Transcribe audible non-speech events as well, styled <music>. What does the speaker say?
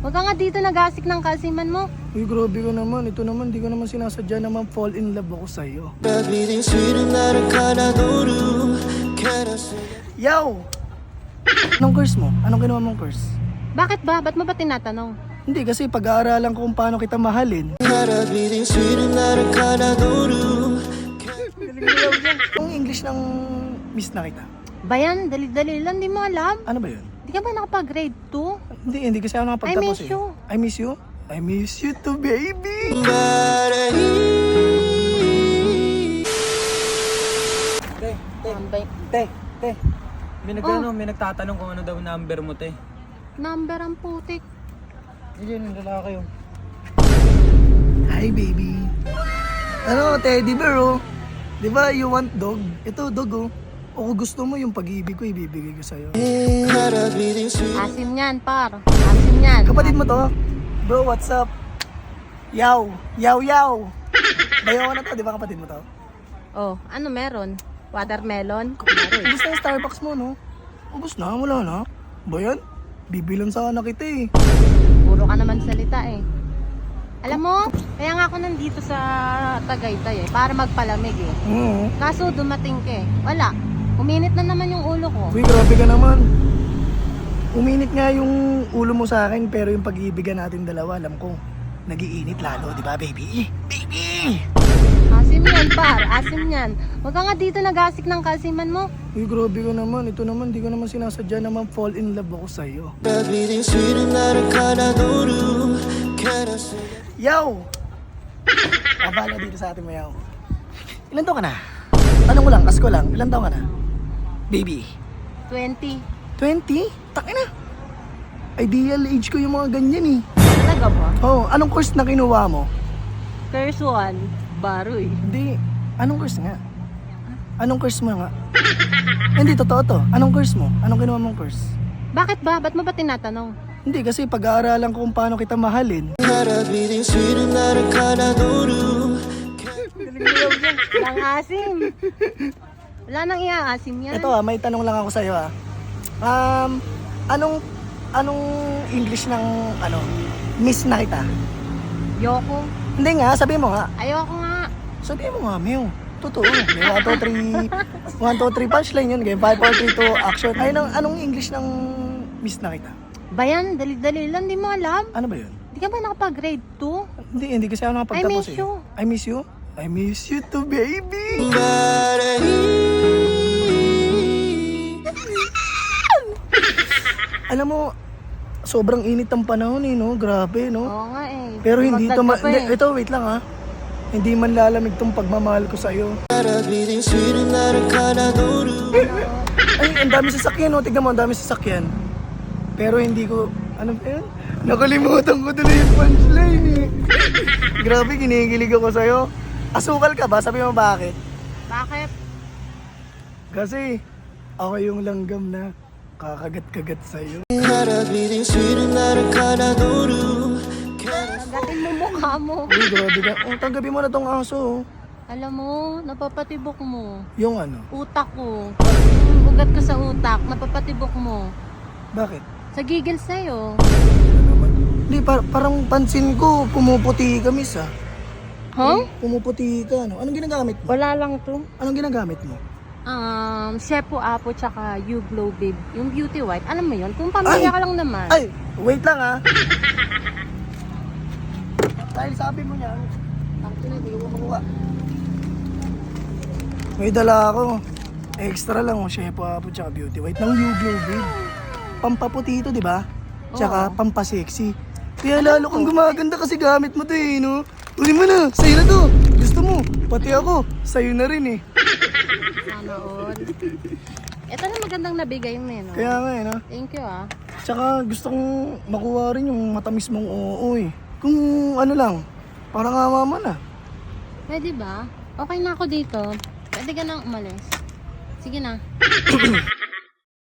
Huwag ka nga dito nagasik ng kasiman mo. Uy, grabe ka naman. Ito naman, di ko naman sinasadya naman fall in love ako sa'yo. Yo! Anong course mo? Anong ginawa mong course? Bakit ba? Ba't mo ba tinatanong? Hindi, kasi pag-aaralan ko kung paano kita mahalin. Ang English ng miss na kita. Bayan, dali-dali lang, di mo alam. Ano ba yun? Di ka ba nakapag-grade 2? Hindi, hindi kasi ako nakapagtapos I miss eh. you. I miss you? I miss you too, baby! Te, te, Tambay. Te, te. may nagano, may nagtatanong kung ano daw number mo, te. Number ang putik. Yun, yung lalaki yun. Hi, baby. Ano, teddy bear, oh. Di ba, you want dog? Ito, dog, oh. O kung gusto mo yung pag-ibig ko, ibibigay ko sa'yo. Asim yan, par. Asim yan. Kapatid mo to? Bro, what's up? Yaw! Yaw, yaw! Bayaw ko na to, di ba kapatid mo to? Oh, ano meron? Watermelon? Ubus na yung Starbucks mo, no? Ubus na, wala na. Ba yan? Bibilan sana kita eh. Puro ka naman salita eh. Alam mo, kaya nga ako nandito sa Tagaytay eh, para magpalamig eh. Oo. Kaso dumating ka eh. Wala. Uminit na naman yung ulo ko. Uy, grabe ka naman. Uminit nga yung ulo mo sa akin, pero yung pag-iibigan natin dalawa, alam ko, nagiinit lalo, di ba, baby? Baby! Asim yan, par. Asim yan. Huwag ka nga dito nagasik ng kasiman mo. Uy, grabe ka naman. Ito naman, di ko naman sinasadya naman fall in love ako sa'yo. Yo! Abala dito sa atin mo, yo. Ilan taon ka na? Tanong ko lang, ask ko lang, ilan taon ka na? baby? 20. 20? Taki na. Ideal age ko yung mga ganyan eh. Talaga ba? Oo. Oh, anong course na kinuha mo? First one, baro eh. Hindi. Anong course nga? Anong course mo nga? Hindi, totoo to. Anong course mo? Anong kinuha mong course? Bakit ba? Ba't mo ba tinatanong? Hindi, kasi pag-aaralan ko kung paano kita mahalin. Ang asim. Wala nang iaasim yan. Ito ah, may tanong lang ako sa'yo ah. Um, anong, anong English ng, ano, miss na kita? Yoko. Hindi nga, sabi mo nga. Ayoko nga. Sabi mo nga, Mew. Totoo. May 1, 2, 3, 1, 2, 3 punchline yun. Game 5, 4, 3, 2, action. Ay, anong, anong English ng miss na kita? Bayan, dali-dali lang, di mo alam. Ano ba yun? Di ka ba nakapag-grade 2? Hindi, hindi kasi ako nakapagtapos I miss eh. you. I miss you? I miss you too, baby! <laughs> Alam mo, sobrang init ang panahon eh, no? Grabe, no? Oo nga eh. Pero hindi to ma- eh. Ito, wait lang ha. Hindi man lalamig tong pagmamahal ko sa'yo. Ay, ang dami sasakyan, no? Tignan mo, ang dami sasakyan. Pero hindi ko, ano ba yun? Nakalimutan ko tuloy yung punchline eh. <laughs> Grabe, kinikilig ako sa'yo. Asukal ka ba? Sabi mo bakit? Bakit? Kasi, ako yung langgam na kakagat-kagat sa'yo. Agatin mo mukha mo. Uy, grabe ka. Oh, tanggapin mo na tong aso. oh. Alam mo, napapatibok mo. Yung ano? Utak ko. Yung Ugat ko sa utak, napapatibok mo. Bakit? Sa gigil sa'yo. Hindi, par- parang pansin ko, pumuputi ka, miss, ah. Huh? Pumuputi ka, ano? Anong ginagamit mo? Wala lang to. Anong ginagamit mo? Um, Shepo Apo tsaka You Glow Babe. Yung beauty white. Alam mo yun? Kung pamilya Ay! ka lang naman. Ay, wait lang ah. <laughs> Dahil sabi mo niya, actually, hindi ko makuha. May dala ako. Extra lang, oh, Shepo Apo tsaka Beauty White ng You Glow Babe. Pampaputi ito, di ba? Tsaka Oo. pampasexy. Kaya lalo kang gumaganda kasi gamit mo to eh, no? Uli mo na, sa'yo na to. Gusto mo, pati ako, sa'yo na rin eh. <laughs> Sana all. Ito na magandang nabigay yung neno. Kaya nga eh, no? Thank you ah. Tsaka gusto kong makuha rin yung matamis mong oo eh. Kung ano lang, parang awa mo na. Pwede ba? Okay na ako dito. Pwede ka nang umalis. Sige na. <coughs>